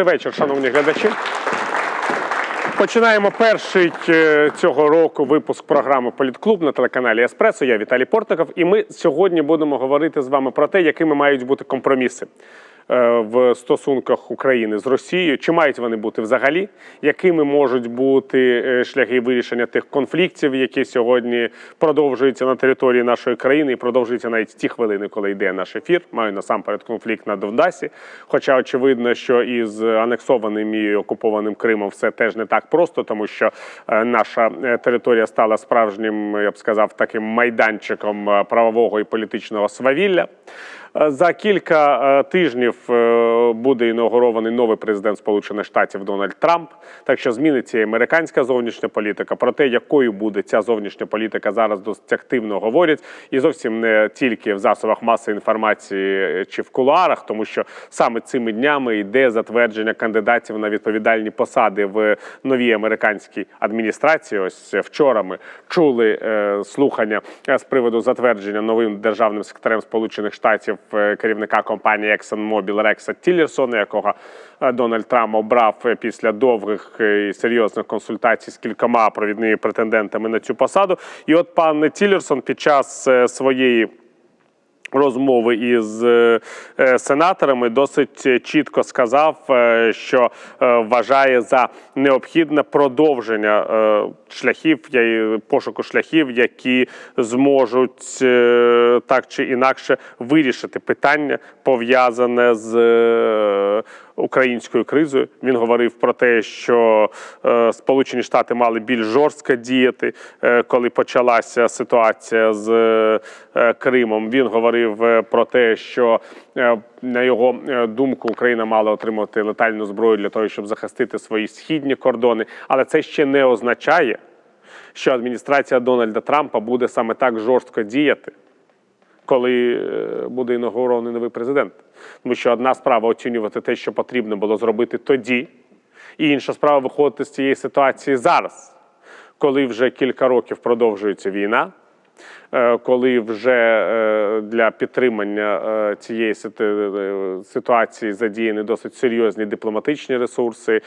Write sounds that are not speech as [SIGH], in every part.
Добрий вечір, шановні глядачі. Починаємо перший е, цього року випуск програми Політклуб на телеканалі Еспресо. Я Віталій Портников, і ми сьогодні будемо говорити з вами про те, якими мають бути компроміси в стосунках України з Росією. Чи мають вони бути взагалі? Якими можуть бути е, шляхи вирішення тих конфліктів, які сьогодні продовжуються на території нашої країни і продовжуються навіть ті хвилини, коли йде наш ефір. Маю насамперед конфлікт на Донбасі. Хоча очевидно, що із анексованим і окупованим Кримом все теж не так просто, тому що е, наша е, територія стала справжнім, я б сказав, таким майданчиком е, правового і політичного свавілля. Е, За кілька е, тижнів е, буде інаугурований новий президент Сполучених Штатів Дональд Трамп. Так що зміниться і американська зовнішня політика. Про те, якою буде ця зовнішня політика, зараз досить активно говорять, і зовсім не тільки в засобах масової інформації чи в кулуарах, тому що саме цими днями йде затвердження кандидатів на відповідальні посади в новій американській адміністрації. Ось вчора ми чули слухання з приводу затвердження новим державним секретарем Сполучених Штатів керівника компанії ExxonMobil Рекса Тіллерсона, якого е, Дональд Трамп обрав е, після довгих е, і серйозних консультацій з кількома провідними претендентами на цю посаду. І от пан Тіллерсон під час своєї розмови із е, е, сенаторами досить чітко сказав, е, що е, вважає за необхідне продовження е, шляхів пошуку шляхів, які зможуть е, так чи інакше вирішити питання пов'язане з е, українською кризою. Він говорив про те, що е, Сполучені Штати мали більш жорстко діяти, е, коли почалася ситуація з е, Кримом. Він говорив про те, що на його думку Україна мала отримати летальну зброю для того, щоб захистити свої східні кордони. Але це ще не означає, що адміністрація Дональда Трампа буде саме так жорстко діяти коли е, буде інаугурований новий президент. Тому що одна справа оцінювати те, що потрібно було зробити тоді, і інша справа виходити з цієї ситуації зараз, коли вже кілька років продовжується війна. Е, Коли вже е, для підтримання е, цієї ситуації задіяні досить серйозні дипломатичні ресурси,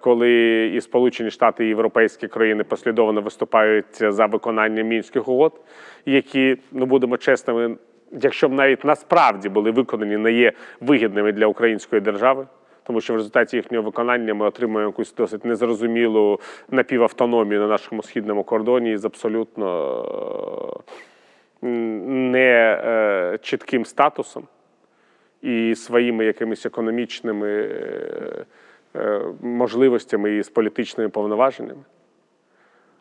коли і Сполучені Штати, і європейські країни послідовно виступають за виконання мінських угод, які, ну будемо чесними, якщо б навіть насправді були виконані, не є вигідними для української держави. Тому що в результаті їхнього виконання ми отримуємо якусь досить незрозумілу напівавтономію на нашому східному кордоні з абсолютно е, не е, чітким статусом і своїми якимись економічними е, можливостями і з політичними повноваженнями.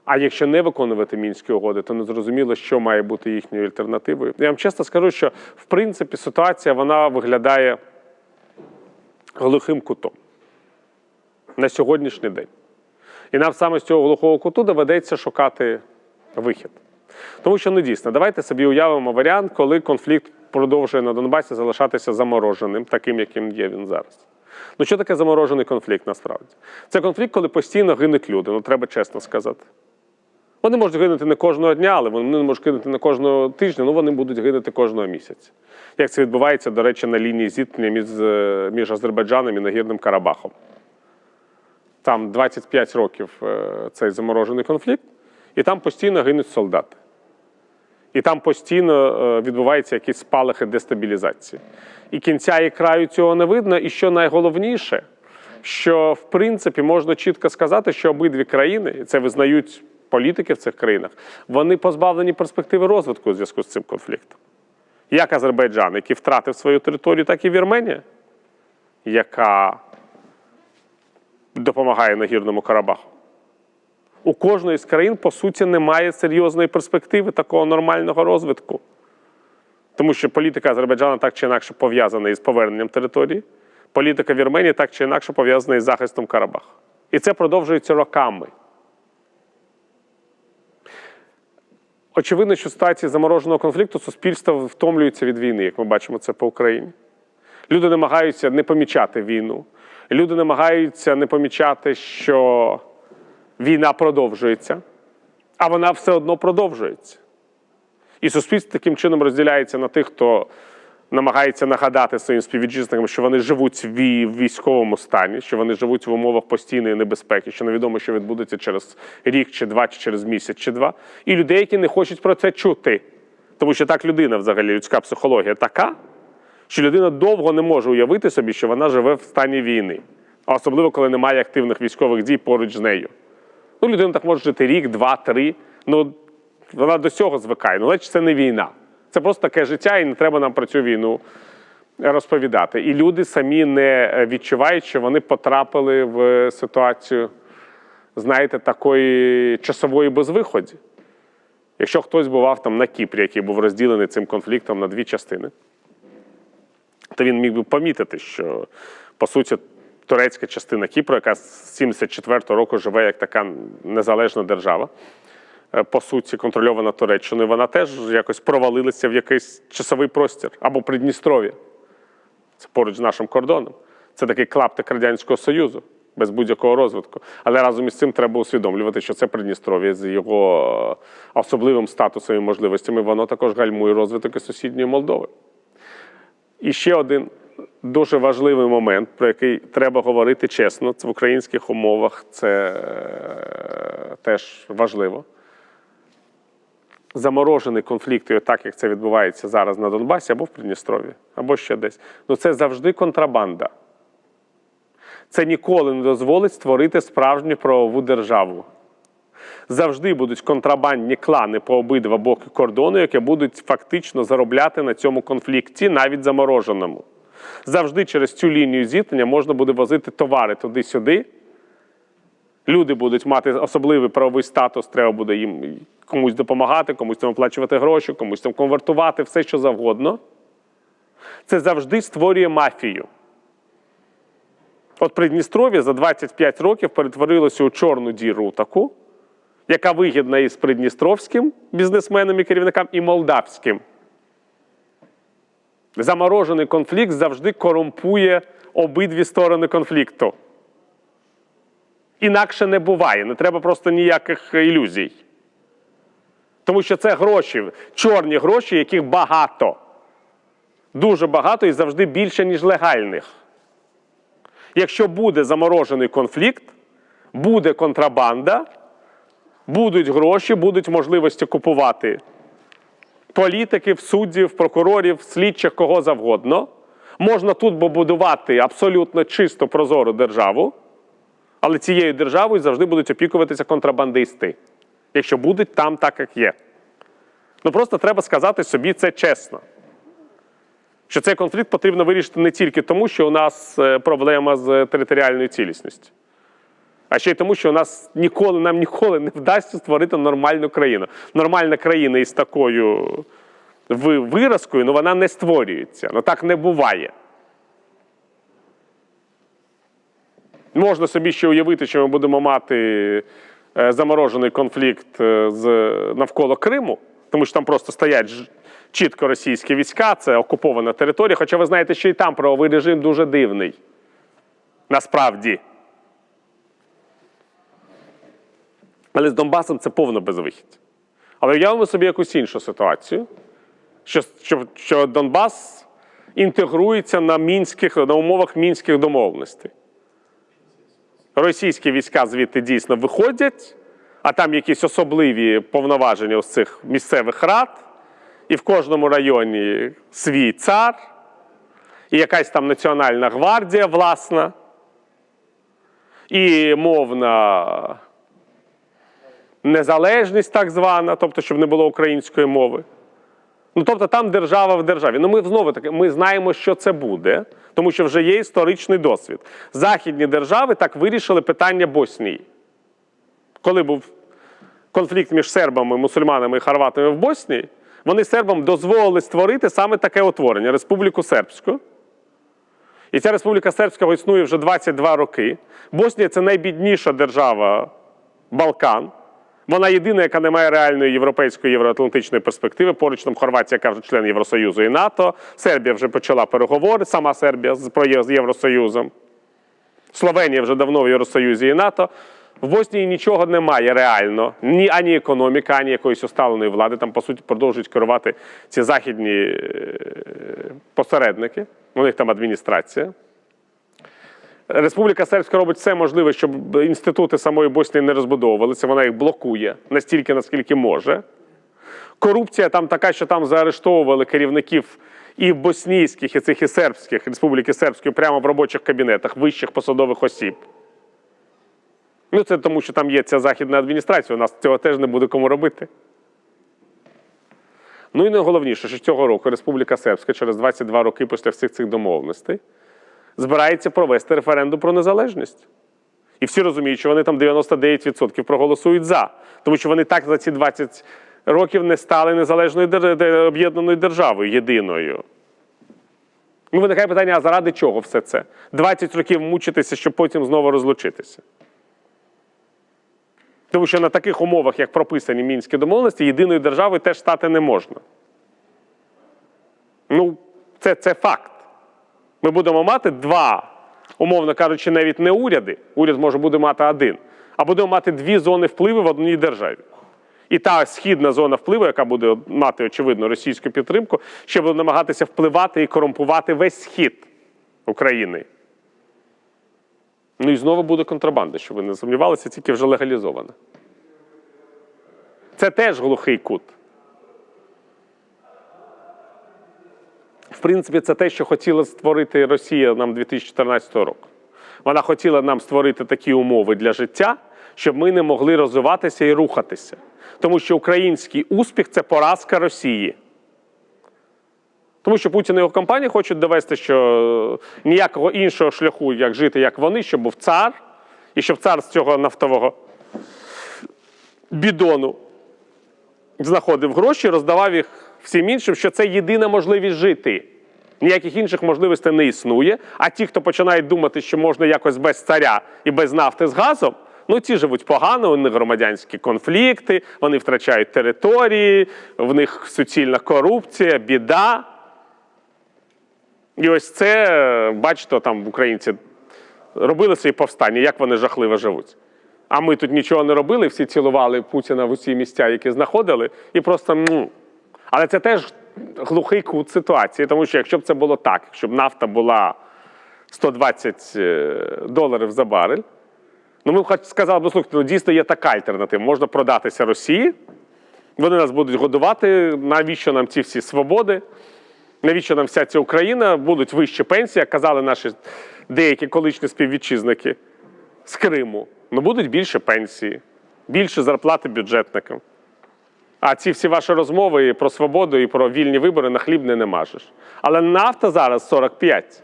А якщо не виконувати мінські угоди, то не зрозуміло, що має бути їхньою альтернативою. Я вам чесно скажу, що в принципі ситуація вона виглядає глухим кутом на сьогоднішній день. І нам саме з цього глухого куту доведеться шукати вихід. Тому що ну дійсно, давайте собі уявимо варіант, коли конфлікт продовжує на Донбасі залишатися замороженим, таким, яким є він зараз. Ну що таке заморожений конфлікт насправді? Це конфлікт, коли постійно гинуть люди, ну треба чесно сказати. Вони можуть гинути не кожного дня, але вони не можуть гинути не кожного тижня, ну вони будуть гинути кожного місяця. Як це відбувається, до речі, на лінії зіткнення між, е, між Азербайджаном і Нагірним Карабахом. Там 25 років е, цей заморожений конфлікт, і там постійно гинуть солдати. І там постійно е, відбуваються якісь спалахи дестабілізації. І кінця і краю цього не видно. І що найголовніше, що в принципі можна чітко сказати, що обидві країни, і це визнають політики в цих країнах, вони позбавлені перспективи розвитку у зв'язку з цим конфліктом. Як Азербайджан, який втратив свою територію, так і Вірменія, яка допомагає Нагірному Карабаху. У кожної з країн, по суті, немає серйозної перспективи такого нормального розвитку. Тому що політика Азербайджану так чи інакше пов'язана із поверненням території, політика Вірменії так чи інакше пов'язана із захистом Карабаху. І це продовжується роками. Очевидно, що в ситуації замороженого конфлікту суспільство втомлюється від війни, як ми бачимо це по Україні. Люди намагаються не помічати війну. Люди намагаються не помічати, що війна продовжується, а вона все одно продовжується. І суспільство таким чином розділяється на тих, хто намагається нагадати своїм співвітчизникам, що вони живуть в військовому стані, що вони живуть в умовах постійної небезпеки, що невідомо, що відбудеться через рік чи два, чи через місяць чи два. І людей, які не хочуть про це чути. Тому що так людина, взагалі, людська психологія така, що людина довго не може уявити собі, що вона живе в стані війни, а особливо коли немає активних військових дій поруч з нею. Ну, людина так може жити рік, два, три. Ну, вона до цього звикає. Ну, значить, це не війна. Це просто таке життя, і не треба нам про цю війну розповідати. І люди самі не відчувають, що вони потрапили в ситуацію, знаєте, такої часової безвиході. Якщо хтось бував там на Кіпрі, який був розділений цим конфліктом на дві частини, то він міг би помітити, що по суті турецька частина Кіпру, яка з 74-го року живе як така незалежна держава, по суті, контрольована Туреччиною, вона теж якось провалилася в якийсь часовий простір або Придністров'я. Це поруч з нашим кордоном. Це такий клаптик Радянського Союзу без будь-якого розвитку. Але разом із цим треба усвідомлювати, що це Придністров'я з його е, особливим статусом і можливостями, воно також гальмує розвиток і сусідньої Молдови. І ще один дуже важливий момент, про який треба говорити чесно, в українських умовах це е, теж важливо. Заморожений конфлікт, і так як це відбувається зараз на Донбасі або в Придністров'ї, або ще десь. Ну це завжди контрабанда. Це ніколи не дозволить створити справжню правову державу. Завжди будуть контрабандні клани по обидва боки кордону, які будуть фактично заробляти на цьому конфлікті, навіть замороженому. Завжди через цю лінію зіткнення можна буде возити товари туди-сюди. Люди будуть мати особливий правовий статус, треба буде їм комусь допомагати, комусь там оплачувати гроші, комусь там конвертувати, все що завгодно. Це завжди створює мафію. От Придністров'я за 25 років перетворилося у чорну діру таку, яка вигідна і з придністровським бізнесменам і керівникам, і молдавським. Заморожений конфлікт завжди корумпує обидві сторони конфлікту. Інакше не буває, не треба просто ніяких ілюзій. Тому що це гроші, чорні гроші, яких багато. Дуже багато і завжди більше, ніж легальних. Якщо буде заморожений конфлікт, буде контрабанда, будуть гроші, будуть можливості купувати політиків, суддів, прокурорів, слідчих, кого завгодно. Можна тут побудувати абсолютно чисто прозору державу, але цією державою завжди будуть опікуватися контрабандисти, якщо будуть там так, як є. Ну просто треба сказати собі це чесно. Що цей конфлікт потрібно вирішити не тільки тому, що у нас е, проблема з територіальною цілісністю, а ще й тому, що у нас ніколи нам ніколи не вдасться створити нормальну країну. Нормальна країна із такою виразкою, ну вона не створюється. Ну так не буває. Можна собі ще уявити, що ми будемо мати е, заморожений конфлікт е, з, навколо Криму, тому що там просто стоять чітко російські війська, це окупована територія. Хоча ви знаєте, що і там правовий режим дуже дивний. Насправді. Але з Донбасом це повно безвихідь. Але уявимо собі якусь іншу ситуацію, що, що, що Донбас інтегрується на, мінських, на умовах мінських домовленостей. Російські війська звідти дійсно виходять, а там якісь особливі повноваження з цих місцевих рад, і в кожному районі свій цар, і якась там Національна гвардія власна, і мовна незалежність так звана, тобто, щоб не було української мови. Ну, тобто там держава в державі. Ну, ми знову таки ми знаємо, що це буде, тому що вже є історичний досвід. Західні держави так вирішили питання Боснії. Коли був конфлікт між сербами, мусульманами і хорватами в Боснії, вони сербам дозволили створити саме таке утворення Республіку Сербську. І ця Республіка Сербська існує вже 22 роки. Боснія це найбідніша держава Балкан. Вона єдина, яка не має реальної європейської євроатлантичної перспективи. Поруч там Хорватія, яка вже член Євросоюзу і НАТО. Сербія вже почала переговори, сама Сербія з- Євросоюзом. Словенія вже давно в Євросоюзі і НАТО. В Боснії нічого немає реально, ні ані економіка, ані якоїсь усталеної влади. Там, по суті, продовжують керувати ці західні е, посередники. У них там адміністрація. Республіка Сербська робить все можливе, щоб інститути самої Боснії не розбудовувалися. Вона їх блокує настільки, наскільки може. Корупція там така, що там заарештовували керівників і боснійських, і цих і сербських, Республіки Сербської, прямо в робочих кабінетах вищих посадових осіб. Ну, це тому, що там є ця західна адміністрація, у нас цього теж не буде кому робити. Ну і найголовніше, що цього року Республіка Сербська через 22 роки після всіх цих домовленостей збирається провести референдум про незалежність. І всі розуміють, що вони там 99% проголосують за. Тому що вони так за ці 20 років не стали незалежною об'єднаною державою єдиною. Ну, виникає питання: а заради чого все це? 20 років мучитися, щоб потім знову розлучитися. Тому що на таких умовах, як прописані мінські домовленості, єдиною державою теж стати не можна. Ну, це, це факт. Ми будемо мати два, умовно кажучи, навіть не уряди. Уряд може буде мати один, а будемо мати дві зони впливу в одній державі. І та східна зона впливу, яка буде мати, очевидно, російську підтримку, ще буде намагатися впливати і корумпувати весь схід України. Ну і знову буде контрабанда, щоб ви не сумнівалися, тільки вже легалізована. Це теж глухий кут. В принципі, це те, що хотіла створити Росія нам 2014 року. Вона хотіла нам створити такі умови для життя, щоб ми не могли розвиватися і рухатися. Тому що український успіх це поразка Росії. Тому що Путін і його компанія хочуть довести, що ніякого іншого шляху, як жити, як вони, щоб був цар, і щоб цар з цього нафтового бідону знаходив гроші, роздавав їх всім іншим, що це єдина можливість жити. Ніяких інших можливостей не існує. А ті, хто починають думати, що можна якось без царя і без нафти з газом, ну ті живуть погано, у них громадянські конфлікти, вони втрачають території, в них суцільна корупція, біда. І ось це, бачите, там українці робили свої повстання, як вони жахливо живуть. А ми тут нічого не робили, всі цілували Путіна в усі місця, які знаходили, і просто. Але це теж глухий кут ситуації, тому що якщо б це було так, якщо б нафта була 120 е, доларів за барель, ну ми б хоч сказали, б, слухайте, ну дійсно є така альтернатива. Можна продатися Росії, вони нас будуть годувати. Навіщо нам ці всі свободи? Навіщо нам вся ця Україна? Будуть вищі пенсії, як казали наші деякі колишні співвітчизники з Криму. Ну будуть більше пенсії, більше зарплати бюджетникам. А ці всі ваші розмови і про свободу, і про вільні вибори на хліб не намажеш. Але нафта зараз 45.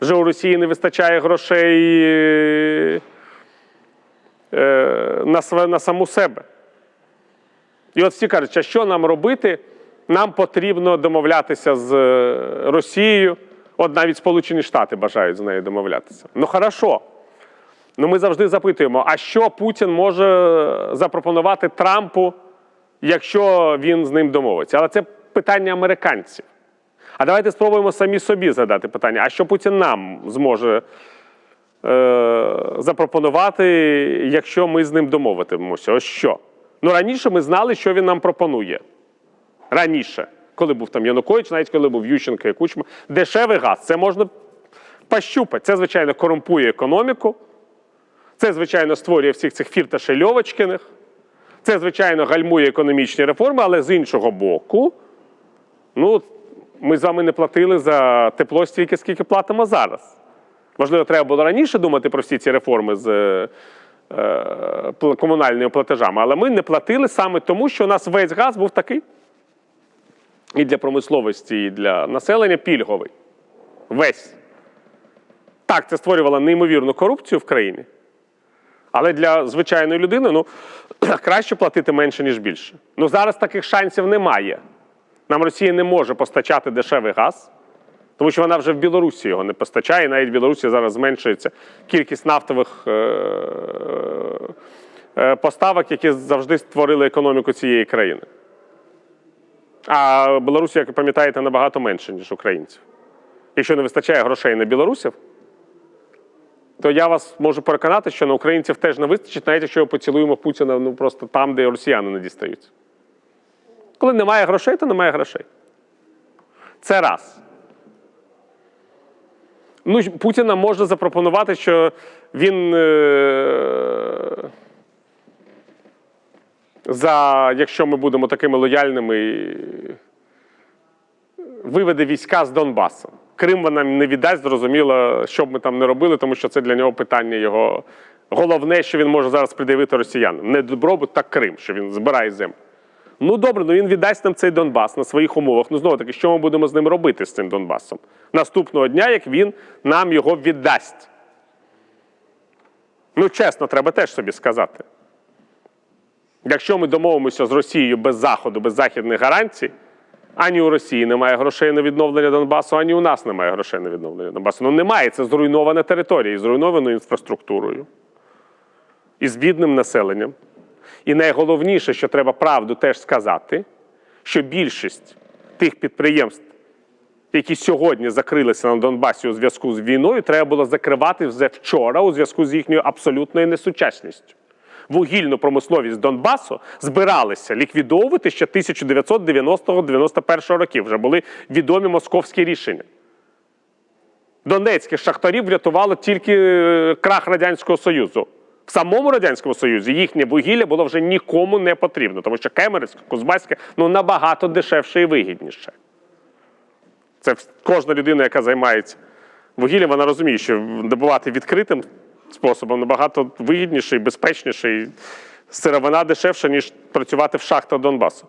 Вже у Росії не вистачає грошей е, е, на, на саму себе. І от всі кажуть, а що нам робити? Нам потрібно домовлятися з е, Росією. От навіть Сполучені Штати бажають з нею домовлятися. Ну хорошо. Ну ми завжди запитуємо, а що Путін може запропонувати Трампу, якщо він з ним домовиться? Але це питання американців. А давайте спробуємо самі собі задати питання: а що Путін нам зможе е, запропонувати, якщо ми з ним домовитимемося? Ось що? Ну раніше ми знали, що він нам пропонує. Раніше, коли був там Янукович, навіть коли був Ющенко і Кучма, дешевий газ. Це можна пощупати. Це, звичайно, корумпує економіку. Це, звичайно, створює всіх цих фірташей Льовочкиних. Це, звичайно, гальмує економічні реформи, але з іншого боку, ну, ми з вами не платили за тепло стільки, скільки платимо зараз. Можливо, треба було раніше думати про всі ці реформи з е, е, комунальними платежами, але ми не платили саме тому, що у нас весь газ був такий. І для промисловості, і для населення пільговий. Весь. Так, це створювало неймовірну корупцію в країні. Але для звичайної людини ну, [CLEARS THROAT] краще платити менше, ніж більше. Ну зараз таких шансів немає. Нам Росія не може постачати дешевий газ, тому що вона вже в Білорусі його не постачає. Навіть в Білорусі зараз зменшується кількість нафтових е- е- поставок, які завжди створили економіку цієї країни. А Білорусі, як ви пам'ятаєте, набагато менше, ніж українців. Якщо не вистачає грошей на білорусів, то я вас можу переконати, що на українців теж не вистачить, навіть якщо ми поцілуємо Путіна ну, просто там, де росіяни не дістаються. Коли немає грошей, то немає грошей. Це раз. Ну, Путіна можна запропонувати, що він. Е- за, якщо ми будемо такими лояльними, виведе війська з Донбасу. Крим вона не віддасть, зрозуміло, що б ми там не робили, тому що це для нього питання його. Головне, що він може зараз пред'явити росіянам. Не добробут, так Крим, що він збирає землю. Ну добре, ну він віддасть нам цей Донбас на своїх умовах. Ну знову таки, що ми будемо з ним робити з цим Донбасом? Наступного дня, як він нам його віддасть. Ну, чесно, треба теж собі сказати. Якщо ми домовимося з Росією без Заходу, без західних гарантій, ані у Росії немає грошей на відновлення Донбасу, ані у нас немає грошей на відновлення Донбасу. Ну немає, це зруйнована територія, із зруйнованою інфраструктурою, і з бідним населенням. І найголовніше, що треба правду теж сказати, що більшість тих підприємств, які сьогодні закрилися на Донбасі у зв'язку з війною, треба було закривати вже вчора у зв'язку з їхньою абсолютною несучасністю. Вугільну промисловість Донбасу збиралися ліквідовувати ще 1990-91 років. Вже були відомі московські рішення. Донецьких шахтарів врятувало тільки е, крах Радянського Союзу. В самому Радянському Союзі їхнє вугілля було вже нікому не потрібно, тому що Кемерівське, Кузбаське ну, набагато дешевше і вигідніше. Це кожна людина, яка займається вугіллям, вона розуміє, що добувати відкритим способом набагато безпечніше, і сировина дешевша, ніж працювати в шахтах Донбасу.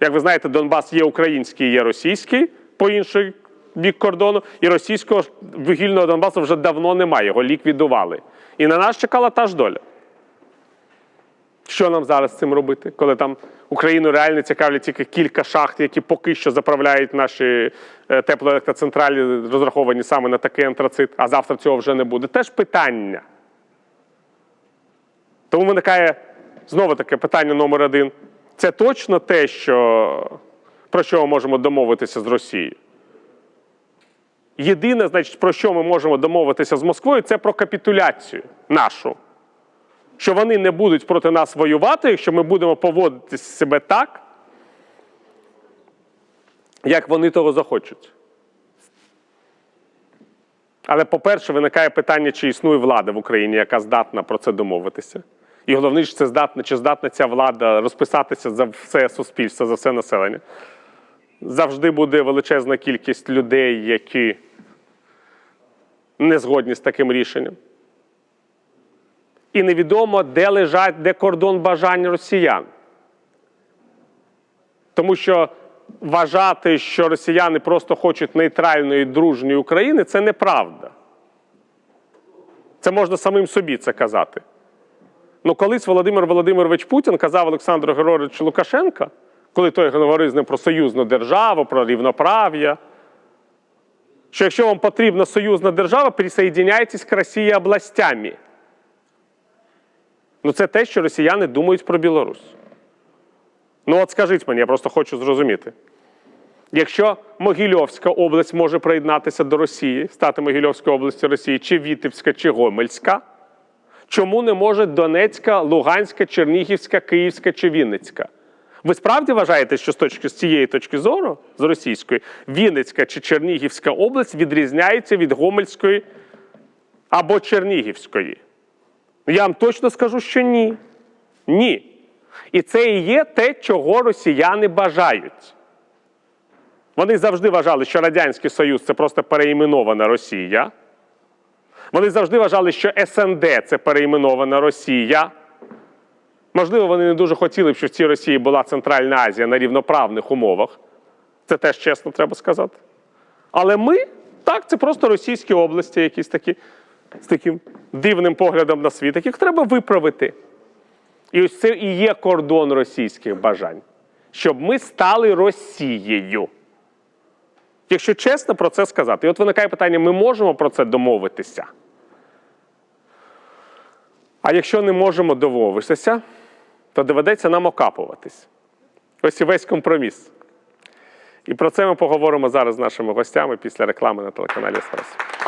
Як ви знаєте, Донбас є український, є російський по інший бік кордону, і російського вугільного Донбасу вже давно немає, його ліквідували. І на нас чекала та ж доля. Що нам зараз з цим робити, коли там Україну реально цікавлять тільки кілька шахт, які поки що заправляють наші е, теплоелектроцентралі, розраховані саме на такий антрацит, а завтра цього вже не буде. Теж питання. Тому виникає знову таке питання номер один. Це точно те, що, про що ми можемо домовитися з Росією. Єдине, значить, про що ми можемо домовитися з Москвою, це про капітуляцію нашу що вони не будуть проти нас воювати, якщо ми будемо поводити себе так, як вони того захочуть. Але, по-перше, виникає питання, чи існує влада в Україні, яка здатна про це домовитися. І головне, чи це здатна, чи здатна ця влада розписатися за все суспільство, за все населення. Завжди буде величезна кількість людей, які не згодні з таким рішенням і невідомо, де лежать, де кордон бажань росіян. Тому що вважати, що росіяни просто хочуть нейтральної дружньої України, це неправда. Це можна самим собі це казати. Ну, колись Володимир Володимирович Путін казав Олександру Григоровичу Лукашенка, коли той говорив з ним про союзну державу, про рівноправ'я, що якщо вам потрібна союзна держава, присоединяйтесь к Росії областями. Ну, це те, що росіяни думають про Білорусь. Ну, от скажіть мені, я просто хочу зрозуміти. Якщо Могильовська область може приєднатися до Росії, стати Могильовською областю Росії, чи Вітебська, чи Гомельська, чому не може Донецька, Луганська, Чернігівська, Київська чи Вінницька? Ви справді вважаєте, що з точки з цієї точки зору, з російської, Вінницька чи Чернігівська область відрізняється від Гомельської або Чернігівської? Я вам точно скажу, що ні. Ні. І це і є те, чого росіяни бажають. Вони завжди вважали, що Радянський Союз це просто переіменована Росія. Вони завжди вважали, що СНД це переіменована Росія. Можливо, вони не дуже хотіли б, щоб в цій Росії була Центральна Азія на рівноправних умовах. Це теж чесно треба сказати. Але ми так, це просто російські області, якісь такі з таким дивним поглядом на світ, яких треба виправити. І ось це і є кордон російських бажань, щоб ми стали Росією. Якщо чесно про це сказати, і от виникає питання: ми можемо про це домовитися? А якщо не можемо домовитися, то доведеться нам окапуватись. Ось і весь компроміс. І про це ми поговоримо зараз з нашими гостями після реклами на телеканалі Еспресо.